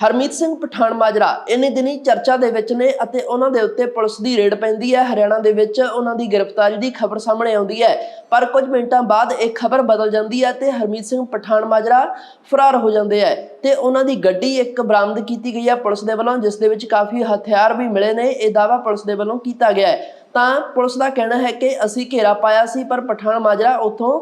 ਹਰਮੀਤ ਸਿੰਘ ਪਠਾਨ ਮਾਜਰਾ, ਇੰਨੇ ਦਿਨੀ ਚਰਚਾ ਦੇ ਵਿੱਚ ਨੇ ਅਤੇ ਉਹਨਾਂ ਦੇ ਉੱਤੇ ਪੁਲਿਸ ਦੀ ਰੇਡ ਪੈਂਦੀ ਹੈ। ਹਰਿਆਣਾ ਦੇ ਵਿੱਚ ਉਹਨਾਂ ਦੀ ਗ੍ਰਿਫਤਾਰੀ ਦੀ ਖਬਰ ਸਾਹਮਣੇ ਆਉਂਦੀ ਹੈ, ਪਰ ਕੁਝ ਮਿੰਟਾਂ ਬਾਅਦ ਇਹ ਖਬਰ ਬਦਲ ਜਾਂਦੀ ਹੈ ਤੇ ਹਰਮੀਤ ਸਿੰਘ ਪਠਾਨ ਮਾਜਰਾ ਫਰਾਰ ਹੋ ਜਾਂਦੇ ਹੈ ਤੇ ਉਹਨਾਂ ਦੀ ਗੱਡੀ ਇੱਕ ਬਰਾਮਦ ਕੀਤੀ ਗਈ ਹੈ ਪੁਲਿਸ ਦੇ ਵੱਲੋਂ, ਜਿਸ ਦੇ ਵਿੱਚ ਕਾਫੀ ਹਥਿਆਰ ਵੀ ਮਿਲੇ ਨੇ। ਇਹ ਦਾਵਾ ਪੁਲਿਸ ਦੇ ਵੱਲੋਂ ਕੀਤਾ ਗਿਆ ਹੈ। ਤਾਂ ਪੁਲਿਸ ਦਾ ਕਹਿਣਾ ਹੈ ਕਿ ਅਸੀਂ ਘੇਰਾ ਪਾਇਆ ਸੀ, ਪਰ ਪਠਾਨ ਮਾਜਰਾ ਉੱਥੋਂ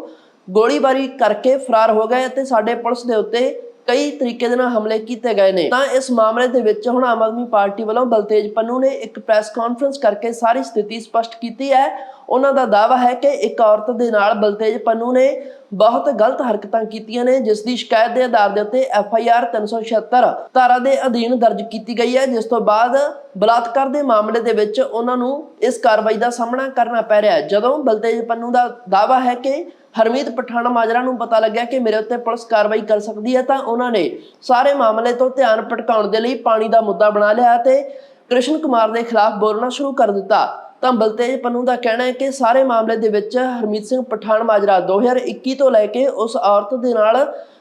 ਗੋਲੀਬਾਰੀ ਕਰਕੇ ਫਰਾਰ ਹੋ ਗਏ ਅਤੇ ਸਾਡੇ ਪੁਲਿਸ ਦੇ ਉੱਤੇ ਕਈ ਤਰੀਕੇ ਦੇ ਨਾਲ ਹਮਲੇ ਕੀਤੇ ਗਏ ਨੇ। ਤਾਂ ਇਸ ਮਾਮਲੇ ਦੇ ਵਿੱਚ ਹੁਣ ਆਮ ਆਦਮੀ ਪਾਰਟੀ ਵੱਲੋਂ ਬਲਤੇਜ ਪੰਨੂ ਨੇ ਇੱਕ ਪ੍ਰੈਸ ਕਾਨਫਰੰਸ ਕਰਕੇ ਸਾਰੀ ਸਥਿਤੀ ਸਪਸ਼ਟ ਕੀਤੀ ਹੈ। ਉਹਨਾਂ ਦਾ ਦਾਅਵਾ ਹੈ ਕਿ ਇੱਕ ਔਰਤ ਦੇ ਨਾਲ ਬਲਤੇਜ ਪੰਨੂ ਨੇ ਬਹੁਤ ਗਲਤ ਹਰਕਤਾਂ ਕੀਤੀਆਂ ਨੇ, ਜਿਸ ਦੀ ਸ਼ਿਕਾਇਤ ਦੇ ਆਧਾਰ ਦੇ ਉੱਤੇ ਐਫ ਆਈ ਆਰ 376 ਧਾਰਾ ਦੇ ਅਧੀਨ ਦਰਜ ਕੀਤੀ ਗਈ ਹੈ, ਜਿਸ ਤੋਂ ਬਾਅਦ ਬਲਾਤਕਾਰ ਦੇ ਮਾਮਲੇ ਦੇ ਵਿੱਚ ਉਹਨਾਂ ਨੂੰ ਇਸ ਕਾਰਵਾਈ ਦਾ ਸਾਹਮਣਾ ਕਰਨਾ ਪੈ ਰਿਹਾ ਹੈ। ਜਦੋਂ ਬਲਤੇਜ ਪੰਨੂ ਦਾ ਦਾਅਵਾ ਹੈ ਕਿ ਹਰਮੀਤ ਪਠਾਣਾ ਮਾਜਰਾ ਨੂੰ ਪਤਾ ਲੱਗਿਆ ਕਿ ਮੇਰੇ ਉੱਤੇ ਪੁਲਿਸ ਕਾਰਵਾਈ ਕਰ ਸਕਦੀ ਹੈ, ਤਾਂ ਉਹਨਾਂ ਨੇ ਸਾਰੇ ਮਾਮਲੇ ਤੋਂ ਧਿਆਨ ਭਟਕਾਉਣ ਦੇ ਲਈ ਪਾਣੀ ਦਾ ਮੁੱਦਾ ਬਣਾ ਲਿਆ ਤੇ ਕ੍ਰਿਸ਼ਨ ਕੁਮਾਰ ਦੇ ਖਿਲਾਫ ਬੋਲਣਾ ਸ਼ੁਰੂ ਕਰ ਦਿੱਤਾ। ਤਾਂ ਬਲਤੇਜ ਪੰਨੂ ਦਾ ਕਹਿਣਾ ਹੈ ਕਿ ਸਾਰੇ ਮਾਮਲੇ ਦੇ ਵਿੱਚ ਹਰਮੀਤ ਸਿੰਘ ਪਠਾਨ ਮਾਜਰਾ 2021 ਤੋਂ ਲੈ ਕੇ ਉਸ ਔਰਤ ਦੇ ਨਾਲ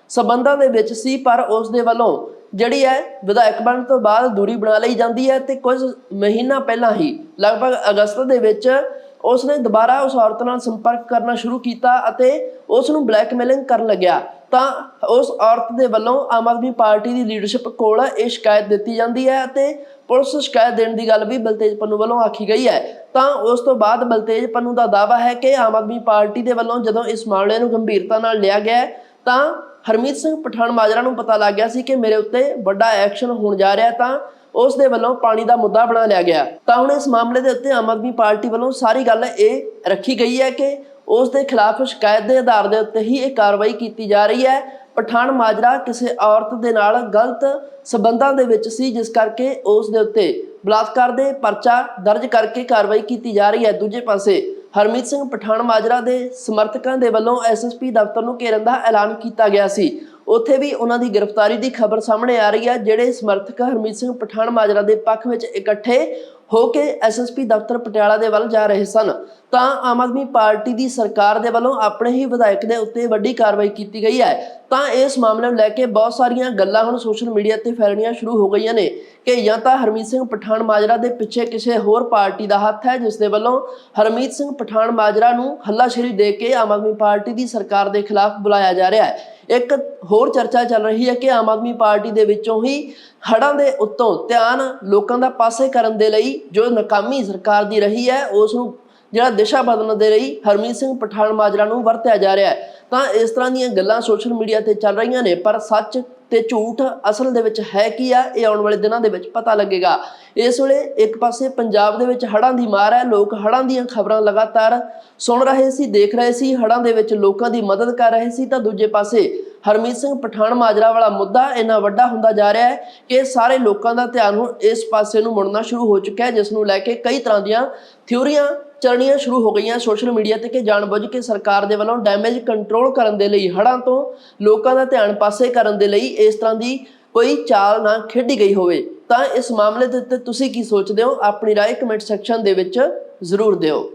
ਸਬੰਧਾਂ ਦੇ ਵਿੱਚ ਸੀ, ਪਰ ਉਸ ਦੇ ਵੱਲੋਂ ਜਿਹੜੀ ਹੈ ਵਿਧਾਇਕ ਬਣਨ ਤੋਂ ਬਾਅਦ ਦੂਰੀ ਬਣਾ ਲਈ ਜਾਂਦੀ ਹੈ ਤੇ ਕੁਝ ਮਹੀਨਾ ਪਹਿਲਾਂ ਹੀ ਲਗਭਗ ਅਗਸਤ ਦੇ ਵਿੱਚ ਉਸ ਨੇ ਦੁਬਾਰਾ ਉਸ ਔਰਤ ਨਾਲ ਸੰਪਰਕ ਕਰਨਾ ਸ਼ੁਰੂ ਕੀਤਾ ਅਤੇ ਉਸ ਨੂੰ ਬਲੈਕਮੇਲਿੰਗ ਕਰਨ ਲੱਗਿਆ। ਤਾਂ ਉਸ ਔਰਤ ਦੇ ਵੱਲੋਂ ਆਮ ਆਦਮੀ ਪਾਰਟੀ ਦੀ ਲੀਡਰਸ਼ਿਪ ਕੋਲ ਇਹ ਸ਼ਿਕਾਇਤ ਦਿੱਤੀ ਜਾਂਦੀ ਹੈ ਅਤੇ ਪੁਲਿਸ ਸ਼ਿਕਾਇਤ ਦੇਣ ਦੀ ਗੱਲ ਵੀ ਬਲਤੇਜ ਪੰਨੂ ਵੱਲੋਂ ਆਖੀ ਗਈ ਹੈ। ਤਾਂ ਉਸ ਤੋਂ ਬਾਅਦ ਬਲਤੇਜ ਪੰਨੂ ਦਾ ਦਾਅਵਾ ਹੈ ਕਿ ਆਮ ਆਦਮੀ ਪਾਰਟੀ ਦੇ ਵੱਲੋਂ ਜਦੋਂ ਇਸ ਮਾਮਲੇ ਨੂੰ ਗੰਭੀਰਤਾ ਨਾਲ ਲਿਆ ਗਿਆ ਤਾਂ ਹਰਮੀਤ ਸਿੰਘ ਪਠਾਨ ਮਾਜਰਾ ਨੂੰ ਪਤਾ ਲੱਗ ਗਿਆ ਸੀ ਕਿ ਮੇਰੇ ਉੱਤੇ ਵੱਡਾ ਐਕਸ਼ਨ ਹੋਣ ਜਾ ਰਿਹਾ ਤਾਂ ਉਸ ਦੇ ਵੱਲੋਂ ਪਾਣੀ ਦਾ ਮੁੱਦਾ ਬਣਾ ਲਿਆ ਗਿਆ। ਤਾਂ ਹੁਣ ਇਸ ਮਾਮਲੇ ਦੇ ਉੱਤੇ ਆਮ ਆਦਮੀ ਪਾਰਟੀ ਵੱਲੋਂ ਸਾਰੀ ਗੱਲ ਇਹ ਰੱਖੀ ਗਈ ਹੈ ਕਿ ਉਸ ਦੇ ਖਿਲਾਫ ਸ਼ਿਕਾਇਤ ਦੇ ਆਧਾਰ ਦੇ ਉੱਤੇ ਹੀ ਇਹ ਕਾਰਵਾਈ ਕੀਤੀ ਜਾ ਰਹੀ ਹੈ। ਪਠਾਨ ਮਾਜਰਾ ਕਿਸੇ ਔਰਤ ਦੇ ਨਾਲ ਗਲਤ ਸਬੰਧਾਂ ਦੇ ਵਿੱਚ ਸੀ, ਜਿਸ ਕਰਕੇ ਉਸ ਦੇ ਉੱਤੇ ਬਲਾਤਕਾਰ ਦੇ ਪਰਚਾ ਦਰਜ ਕਰਕੇ ਕਾਰਵਾਈ ਕੀਤੀ ਜਾ ਰਹੀ ਹੈ। ਦੂਜੇ ਪਾਸੇ ਹਰਮੀਤ ਸਿੰਘ ਪਠਾਨ ਮਾਜਰਾ ਦੇ ਸਮਰਥਕਾਂ ਦੇ ਵੱਲੋਂ ਐਸਐਸਪੀ ਦਫ਼ਤਰ ਨੂੰ ਘੇਰਨ ਦਾ ਐਲਾਨ ਕੀਤਾ ਗਿਆ ਸੀ। ਉੱਥੇ ਵੀ ਉਹਨਾਂ ਦੀ ਗ੍ਰਿਫਤਾਰੀ ਦੀ ਖਬਰ ਸਾਹਮਣੇ ਆ ਰਹੀ ਹੈ, ਜਿਹੜੇ ਸਮਰਥਕ ਹਰਮੀਤ ਸਿੰਘ ਪਠਾਨ ਮਾਜਰਾ ਦੇ ਪੱਖ ਵਿੱਚ ਇਕੱਠੇ ਹੋ ਕੇ ਐਸਐਸਪੀ ਦਫ਼ਤਰ ਪਟਿਆਲਾ ਦੇ ਵੱਲ ਜਾ ਰਹੇ ਸਨ, ਤਾਂ ਆਮ ਆਦਮੀ ਪਾਰਟੀ ਦੀ ਸਰਕਾਰ ਦੇ ਵੱਲੋਂ ਆਪਣੇ ਹੀ ਵਿਧਾਇਕ ਦੇ ਉੱਤੇ ਵੱਡੀ ਕਾਰਵਾਈ ਕੀਤੀ ਗਈ ਹੈ। ਤਾਂ ਇਸ ਮਾਮਲੇ ਨੂੰ ਲੈ ਕੇ ਬਹੁਤ ਸਾਰੀਆਂ ਗੱਲਾਂ ਹੁਣ ਸੋਸ਼ਲ ਮੀਡੀਆ ਤੇ ਫੈਲਣੀਆਂ ਸ਼ੁਰੂ ਹੋ ਗਈਆਂ ਨੇ ਕਿ ਜਾਂ ਤਾਂ ਹਰਮੀਤ ਸਿੰਘ ਪਠਾਨ ਮਾਜਰਾ ਦੇ ਪਿੱਛੇ ਕਿਸੇ ਹੋਰ ਪਾਰਟੀ ਦਾ ਹੱਥ ਹੈ ਜਿਸ ਦੇ ਵੱਲੋਂ ਹਰਮੀਤ ਸਿੰਘ ਪਠਾਨ ਮਾਜਰਾ ਨੂੰ ਹੱਲਾਸ਼ੇਰੀ ਦੇ ਕੇ ਆਮ ਆਦਮੀ ਪਾਰਟੀ ਦੀ ਸਰਕਾਰ ਦੇ ਖਿਲਾਫ ਬੁਲਾਇਆ ਜਾ ਰਿਹਾ ਹੈ। ਇੱਕ ਹੋਰ ਚਰਚਾ ਚੱਲ ਰਹੀ ਹੈ ਕਿ ਆਮ ਆਦਮੀ ਪਾਰਟੀ ਦੇ ਵਿੱਚੋਂ ਹੀ ਹੜਾਂ ਦੇ ਉੱਤੋਂ ਧਿਆਨ ਲੋਕਾਂ ਦਾ ਪਾਸੇ ਕਰਨ ਦੇ ਲਈ ਜੋ ਨਾਕਾਮੀ ਸਰਕਾਰ ਦੀ ਰਹੀ ਹੈ, ਉਸ ਨੂੰ ਜਿਹੜਾ ਦਿਸ਼ਾ ਬਦਲਣ ਦੇ ਲਈ ਹਰਮੀਤ ਸਿੰਘ ਪਠਾਨ ਮਾਜਰਾ ਨੂੰ ਵਰਤਿਆ ਜਾ ਰਿਹਾ ਹੈ। ਤਾਂ ਇਸ ਤਰ੍ਹਾਂ ਦੀਆਂ ਗੱਲਾਂ ਸੋਸ਼ਲ ਮੀਡੀਆ ਤੇ ਚੱਲ ਰਹੀਆਂ ਨੇ, ਪਰ ਸੱਚ ਤੇ ਝੂਠ ਅਸਲ ਦੇ ਵਿੱਚ ਹੈ ਕੀ ਆ, ਇਹ ਆਉਣ ਵਾਲੇ ਦਿਨਾਂ ਦੇ ਵਿੱਚ ਪਤਾ ਲੱਗੇਗਾ। ਇਸ ਵੇਲੇ ਇੱਕ ਪਾਸੇ ਪੰਜਾਬ ਦੇ ਵਿੱਚ ਹੜ੍ਹਾਂ ਦੀ ਮਾਰ ਹੈ, ਲੋਕ ਹੜ੍ਹਾਂ ਦੀਆਂ ਖਬਰਾਂ ਲਗਾਤਾਰ ਸੁਣ ਰਹੇ ਸੀ, ਦੇਖ ਰਹੇ ਸੀ, ਹੜ੍ਹਾਂ ਦੇ ਵਿੱਚ ਲੋਕਾਂ ਦੀ ਮਦਦ ਕਰ ਰਹੇ ਸੀ, ਤਾਂ ਦੂਜੇ ਪਾਸੇ ਹਰਮੀਤ ਸਿੰਘ ਪਠਾਨ ਮਾਜਰਾ ਵਾਲਾ ਮੁੱਦਾ ਇੰਨਾ ਵੱਡਾ ਹੁੰਦਾ ਜਾ ਰਿਹਾ ਹੈ ਕਿ ਸਾਰੇ ਲੋਕਾਂ ਦਾ ਧਿਆਨ ਹੁਣ ਇਸ ਪਾਸੇ ਨੂੰ ਮੁੜਨਾ ਸ਼ੁਰੂ ਹੋ ਚੁੱਕਾ ਹੈ ਜਿਸ ਨੂੰ ਲੈ ਕੇ ਕਈ ਤਰ੍ਹਾਂ ਦੀਆਂ ਥਿਊਰੀਆਂ ਚੱਲਣੀਆਂ ਸ਼ੁਰੂ ਹੋ ਗਈਆਂ ਸੋਸ਼ਲ ਮੀਡੀਆ ਤੇ ਕਿ ਜਾਣਬੁੱਝ ਕੇ ਸਰਕਾਰ ਦੇ ਵੱਲੋਂ ਡੈਮੇਜ ਕੰਟਰੋਲ ਕਰਨ ਦੇ ਲਈ ਹੜ੍ਹਾਂ ਤੋਂ ਲੋਕਾਂ ਦਾ ਧਿਆਨ ਪਾਸੇ ਕਰਨ ਦੇ ਲਈ ਇਸ ਤਰ੍ਹਾਂ ਦੀ ਕੋਈ ਚਾਲ ਨਾ ਖੇਡੀ ਗਈ ਹੋਵੇ ਤਾਂ ਇਸ ਮਾਮਲੇ ਦੇ ਉੱਤੇ ਤੁਸੀਂ ਕੀ ਸੋਚਦੇ ਹੋ ਆਪਣੀ رائے ਕਮੈਂਟ ਸੈਕਸ਼ਨ ਦੇ ਵਿੱਚ ਜ਼ਰੂਰ ਦਿਓ